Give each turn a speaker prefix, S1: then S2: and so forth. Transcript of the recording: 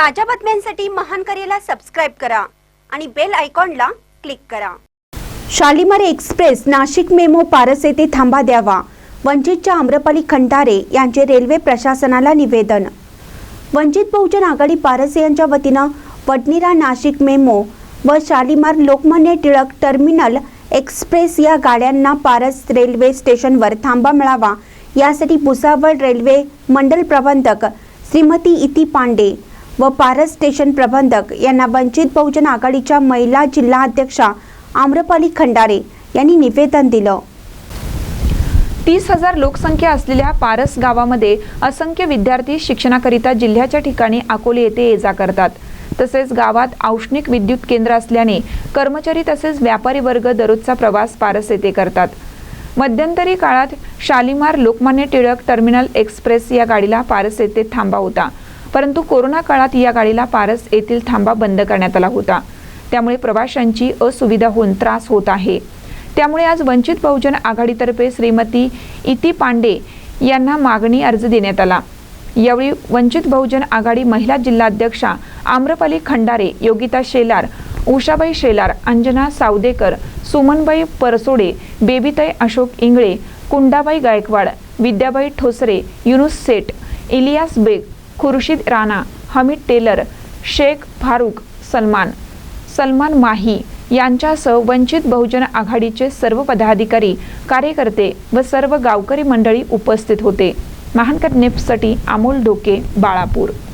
S1: ताज्या बातम्यांसाठी महान करेला सबस्क्राईब करा आणि बेल आयकॉनला क्लिक करा. शालिमार एक्सप्रेस नाशिक मेमो पारस येथे थांबा द्यावा. वंचितच्या आम्रपाली खंडारे यांचे रेल्वे प्रशासनाला निवेदन. वंचित बहुजन आघाडी पारस यांच्या वतीनं वडनिरा नाशिक मेमो व शालिमार लोकमान्य टिळक टर्मिनल एक्सप्रेस या गाड्यांना पारस रेल्वे स्टेशनवर थांबा मिळावा. यासाठी भुसावळ रेल्वे मंडल प्रबंधक श्रीमती इती पांडे व पारस स्टेशन प्रबंधक यांना वंचित बहुजन आघाडीच्या महिला जिल्हा अध्यक्षा आम्रपाली खंडारे यांनी निवेदन दिलं.
S2: तीस हजार लोकसंख्या असलेल्या पारस गावामध्ये असंख्य विद्यार्थी शिक्षणाकरिता जिल्ह्याच्या ठिकाणी अकोले येथे ये जा करतात. तसेच गावात औष्णिक विद्युत केंद्र असल्याने कर्मचारी तसेच व्यापारी वर्ग दररोजचा प्रवास पारस येथे करतात. मध्यंतरी काळात शालिमार लोकमान्य टिळक टर्मिनल एक्सप्रेस या गाडीला पारस येथे थांबा होता. परंतु कोरोना काळात या गाडीला पारस येथील थांबा बंद करण्यात आला होता. त्यामुळे प्रवाशांची असुविधा होऊन त्रास होत आहे. त्यामुळे आज वंचित बहुजन आघाडीतर्फे श्रीमती इती पांडे यांना मागणी अर्ज देण्यात आला. यावेळी वंचित बहुजन आघाडी महिला जिल्हाध्यक्षा आम्रपाली खंडारे योगिता शेलार उषाबाई शेलार अंजना सावदेकर सुमनबाई परसोडे बेबीताई अशोक इंगळे कुंडाबाई गायकवाड विद्याबाई ठोसरे युनुस सेठ इलियास बेग खुर्शीद राणा हमीद टेलर शेख फारूक सलमान सलमान माही यांच्यासह वंचित बहुजन आघाडीचे सर्व पदाधिकारी कार्यकर्ते व सर्व गावकरी मंडळी उपस्थित होते. महानकर नेपसाठी अमोल डोके बाळापूर.